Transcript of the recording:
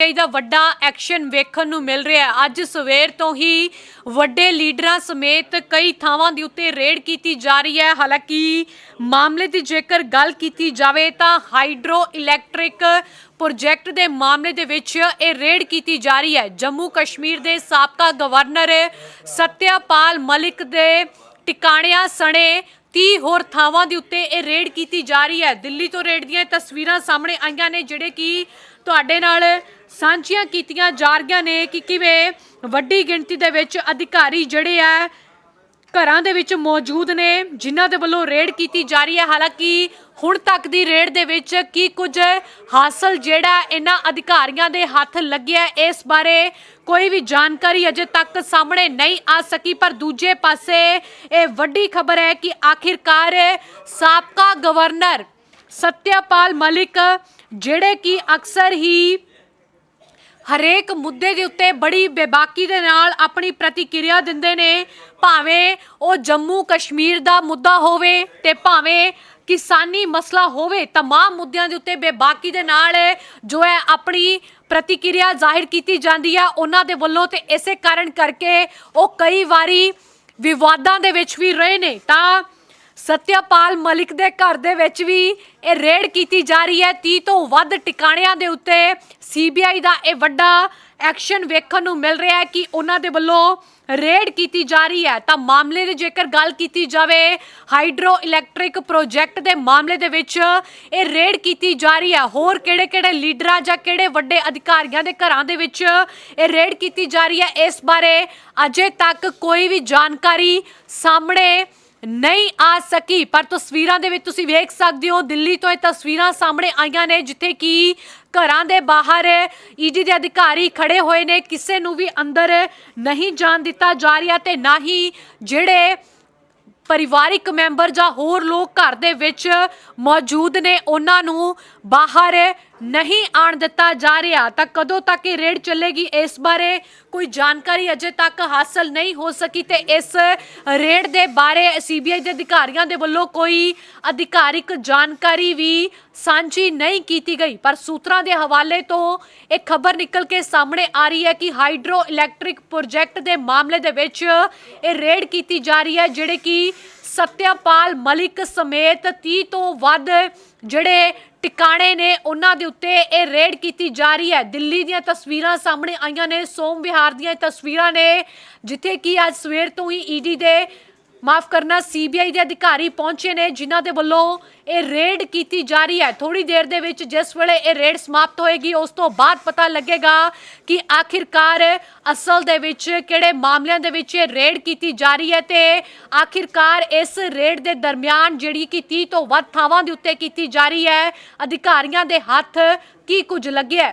ਦਾ ਵੱਡਾ ਐਕਸ਼ਨ ਵੇਖਣ ਨੂੰ ਮਿਲ ਰਿਹਾ ਹੈ। ਅੱਜ ਸਵੇਰ ਤੋਂ ਹੀ ਵੱਡੇ ਲੀਡਰਾਂ ਸਮੇਤ ਕਈ ਥਾਵਾਂ ਦੇ ਉੱਤੇ ਰੇਡ ਕੀਤੀ ਜਾ ਰਹੀ ਹੈ। ਹਾਲਾਂਕਿ ਮਾਮਲੇ ਦੀ ਜੇਕਰ ਗੱਲ ਕੀਤੀ ਜਾਵੇ ਤਾਂ ਹਾਈਡਰੋ ਇਲੈਕਟ੍ਰਿਕ ਪ੍ਰੋਜੈਕਟ ਦੇ ਮਾਮਲੇ ਦੇ ਵਿੱਚ ਇਹ ਰੇਡ ਕੀਤੀ ਜਾ ਰਹੀ ਹੈ। ਜੰਮੂ ਕਸ਼ਮੀਰ ਦੇ ਸਾਬਕਾ ਗਵਰਨਰ ਸਤਿਆਪਾਲ ਮਲਿਕ ਦੇ ਟਿਕਾਣਿਆਂ ਸਣੇ 30 ਹੋਰ ਥਾਵਾਂ ਦੇ ਉੱਤੇ ਇਹ ਰੇਡ ਕੀਤੀ ਜਾ ਰਹੀ ਹੈ। ਦਿੱਲੀ ਤੋਂ ਰੇਡ ਦੀਆਂ ਤਸਵੀਰਾਂ ਸਾਹਮਣੇ ਆਈਆਂ ਨੇ, ਜਿਹੜੇ ਕਿ ਤੁਹਾਡੇ ਨਾਲ ਸਾਂਝੀਆਂ ਕੀਤੀਆਂ ਜਾ ਰਹੀਆਂ ਨੇ ਕਿ ਕਿਵੇਂ ਵੱਡੀ ਗਿਣਤੀ ਦੇ ਵਿੱਚ ਅਧਿਕਾਰੀ ਜਿਹੜੇ ਆ ਘਰਾਂ ਦੇ ਵਿੱਚ ਮੌਜੂਦ ਨੇ, ਜਿਨ੍ਹਾਂ ਦੇ ਵੱਲੋਂ ਰੇਡ ਕੀਤੀ ਜਾ ਰਹੀ ਹੈ। ਹਾਲਾਂਕਿ ਹੁਣ ਤੱਕ ਦੀ ਰੇਡ ਦੇ ਵਿੱਚ ਕੀ ਕੁਝ ਹਾਸਲ ਜਿਹੜਾ ਇਹਨਾਂ ਅਧਿਕਾਰੀਆਂ ਦੇ ਹੱਥ ਲੱਗਿਆ, ਇਸ ਬਾਰੇ ਕੋਈ ਵੀ ਜਾਣਕਾਰੀ ਅਜੇ ਤੱਕ ਸਾਹਮਣੇ ਨਹੀਂ ਆ ਸਕੀ। ਪਰ ਦੂਜੇ ਪਾਸੇ ਇਹ ਵੱਡੀ ਖਬਰ ਹੈ ਕਿ ਆਖਿਰਕਾਰ ਸਾਬਕਾ ਗਵਰਨਰ ਸਤਿਆਪਾਲ ਮਲਿਕ ਜਿਹੜੇ ਕਿ ਅਕਸਰ ਹੀ ਹਰੇਕ ਮੁੱਦੇ ਦੇ ਉੱਤੇ ਬੜੀ ਬੇਬਾਕੀ ਦੇ ਨਾਲ ਆਪਣੀ ਪ੍ਰਤੀਕਿਰਿਆ ਦਿੰਦੇ ਨੇ ਭਾਵੇਂ ਉਹ ਜੰਮੂ ਕਸ਼ਮੀਰ ਦਾ ਮੁੱਦਾ ਹੋਵੇ ਤੇ ਭਾਵੇਂ ਕਿਸਾਨੀ ਮਸਲਾ ਹੋਵੇ तमाम ਮੁੱਦਿਆਂ ਦੇ ਉੱਤੇ ਬੇਬਾਕੀ ਦੇ ਨਾਲ ਜੋ ਹੈ ਆਪਣੀ ਪ੍ਰਤੀਕਿਰਿਆ ਜ਼ਾਹਿਰ ਕੀਤੀ ਜਾਂਦੀ ਆ ਉਹਨਾਂ ਦੇ ਵੱਲੋਂ ਤੇ ਇਸੇ ਕਾਰਨ ਕਰਕੇ ਉਹ ਕਈ ਵਾਰੀ ਵਿਵਾਦਾਂ ਦੇ ਵਿੱਚ ਵੀ ਰਹੇ ਨੇ ਤਾਂ ਸਤਿਆਪਾਲ ਮਲਿਕ ਦੇ ਘਰ ਦੇ ਵਿੱਚ ਵੀ ਇਹ ਰੇਡ ਕੀਤੀ ਜਾ ਰਹੀ ਹੈ। 30 ਤੋਂ ਵੱਧ ਟਿਕਾਣਿਆਂ ਦੇ ਉੱਤੇ ਸੀਬੀਆਈ ਦਾ ਇਹ ਵੱਡਾ ਐਕਸ਼ਨ ਵੇਖਣ ਨੂੰ ਮਿਲ ਰਿਹਾ ਹੈ ਕਿ ਉਹਨਾਂ ਦੇ ਵੱਲੋਂ ਰੇਡ ਕੀਤੀ ਜਾ ਰਹੀ ਹੈ। ਤਾਂ ਮਾਮਲੇ ਦੀ ਜੇਕਰ ਗੱਲ ਕੀਤੀ ਜਾਵੇ, ਹਾਈਡਰੋ ਇਲੈਕਟ੍ਰਿਕ ਪ੍ਰੋਜੈਕਟ ਦੇ ਮਾਮਲੇ ਦੇ ਵਿੱਚ ਇਹ ਰੇਡ ਕੀਤੀ ਜਾ ਰਹੀ ਹੈ। ਹੋਰ ਕਿਹੜੇ-ਕਿਹੜੇ ਲੀਡਰਾਂ ਜਾਂ ਕਿਹੜੇ ਵੱਡੇ ਅਧਿਕਾਰੀਆਂ ਦੇ ਘਰਾਂ ਦੇ ਵਿੱਚ ਇਹ ਰੇਡ ਕੀਤੀ ਜਾ ਰਹੀ ਹੈ, ਇਸ ਬਾਰੇ ਅਜੇ ਤੱਕ ਕੋਈ ਵੀ ਜਾਣਕਾਰੀ ਸਾਹਮਣੇ ਨਹੀਂ ਆ ਸਕੀ, ਪਰ ਤਸਵੀਰਾਂ ਦੇ ਵਿੱਚ ਤੁਸੀਂ ਵੇਖ ਸਕਦੇ ਹੋ, ਦਿੱਲੀ ਤੋਂ ਇਹ ਤਸਵੀਰਾਂ ਸਾਹਮਣੇ ਆਈਆਂ ਨੇ, ਜਿੱਥੇ ਕਿ ਘਰਾਂ ਦੇ ਬਾਹਰ ਈਡੀ ਦੇ ਅਧਿਕਾਰੀ ਖੜੇ ਹੋਏ ਨੇ, ਕਿਸੇ ਨੂੰ ਵੀ ਅੰਦਰ ਨਹੀਂ ਜਾਣ ਦਿੱਤਾ ਜਾ ਰਿਹਾ ਤੇ ਨਾ ਹੀ ਜਿਹੜੇ ਪਰਿਵਾਰਿਕ ਮੈਂਬਰ ਜਾਂ ਹੋਰ ਲੋਕ ਘਰ ਦੇ ਵਿੱਚ ਮੌਜੂਦ ਨੇ, ਉਹਨਾਂ ਨੂੰ ਬਾਹਰ ਨਹੀਂ ਆਣ ਦਿੱਤਾ ਜਾ ਰਿਹਾ, ਤਾਂ ਕਦੋਂ ਤੱਕ ਇਹ ਰੇਡ ਚੱਲੇਗੀ? ਇਸ ਬਾਰੇ ਕੋਈ ਜਾਣਕਾਰੀ ਅਜੇ ਤੱਕ ਹਾਸਲ ਨਹੀਂ ਹੋ ਸਕੀ ਤੇ ਇਸ ਰੇਡ ਦੇ ਬਾਰੇ ਸੀਬੀਆਈ ਦੇ ਅਧਿਕਾਰੀਆਂ ਦੇ ਵੱਲੋਂ ਕੋਈ ਅਧਿਕਾਰਿਕ ਜਾਣਕਾਰੀ ਵੀ ਸਾਂਝੀ ਨਹੀਂ ਕੀਤੀ ਗਈ। ਪਰ ਸੂਤਰਾਂ ਦੇ ਹਵਾਲੇ ਤੋਂ ਇਹ ਖਬਰ ਨਿਕਲ ਕੇ ਸਾਹਮਣੇ ਆ ਰਹੀ ਹੈ ਕਿ ਹਾਈਡਰੋ ਇਲੈਕਟ੍ਰਿਕ ਪ੍ਰੋਜੈਕਟ ਦੇ ਮਾਮਲੇ ਦੇ ਵਿੱਚ ਇਹ ਰੇਡ ਕੀਤੀ ਜਾ ਰਹੀ ਹੈ, ਜਿਹੜੇ ਕਿ ਸਤਿਆਪਾਲ ਮਲਿਕ ਸਮੇਤ 30 ਤੋਂ ਵੱਧ ਜਿਹੜੇ ਟਿਕਾਣੇ ਨੇ ਉਹਨਾਂ ਦੇ ਉੱਤੇ ਇਹ ਰੇਡ ਕੀਤੀ ਜਾ ਰਹੀ ਹੈ। ਦਿੱਲੀ ਦੀਆਂ ਤਸਵੀਰਾਂ ਸਾਹਮਣੇ ਆਈਆਂ ਨੇ, ਸੋਮ ਵਿਹਾਰ ਦੀਆਂ ਇਹ ਤਸਵੀਰਾਂ ਨੇ, ਜਿੱਥੇ ਕਿ ਅੱਜ ਸਵੇਰ ਤੋਂ ਹੀ ਈਡੀ ਦੇ ਮਾਫ ਕਰਨਾ ਸੀਬੀਆਈ ਦੇ ਅਧਿਕਾਰੀ ਪਹੁੰਚੇ ਨੇ, ਜਿਨ੍ਹਾਂ ਦੇ ਵੱਲੋਂ ਇਹ ਰੇਡ ਕੀਤੀ ਜਾ ਰਹੀ ਹੈ। ਥੋੜੀ ਦੇਰ ਦੇ ਵਿੱਚ ਜਿਸ ਵੇਲੇ ਇਹ ਰੇਡ ਸਮਾਪਤ ਹੋਏਗੀ, ਉਸ ਤੋਂ ਬਾਅਦ ਪਤਾ ਲੱਗੇਗਾ ਕਿ ਆਖਿਰਕਾਰ ਅਸਲ ਦੇ ਵਿੱਚ ਕਿਹੜੇ ਮਾਮਲਿਆਂ ਦੇ ਵਿੱਚ ਇਹ ਰੇਡ ਕੀਤੀ ਜਾ ਰਹੀ ਹੈ ਤੇ ਆਖਿਰਕਾਰ ਇਸ ਰੇਡ ਦੇ ਦਰਮਿਆਨ ਜਿਹੜੀ ਕਿ 30 ਤੋਂ ਵੱਧ ਥਾਵਾਂ ਦੇ ਉੱਤੇ ਕੀਤੀ ਜਾ ਰਹੀ ਹੈ, ਅਧਿਕਾਰੀਆਂ ਦੇ ਹੱਥ ਕੀ ਕੁਝ ਲੱਗਿਆ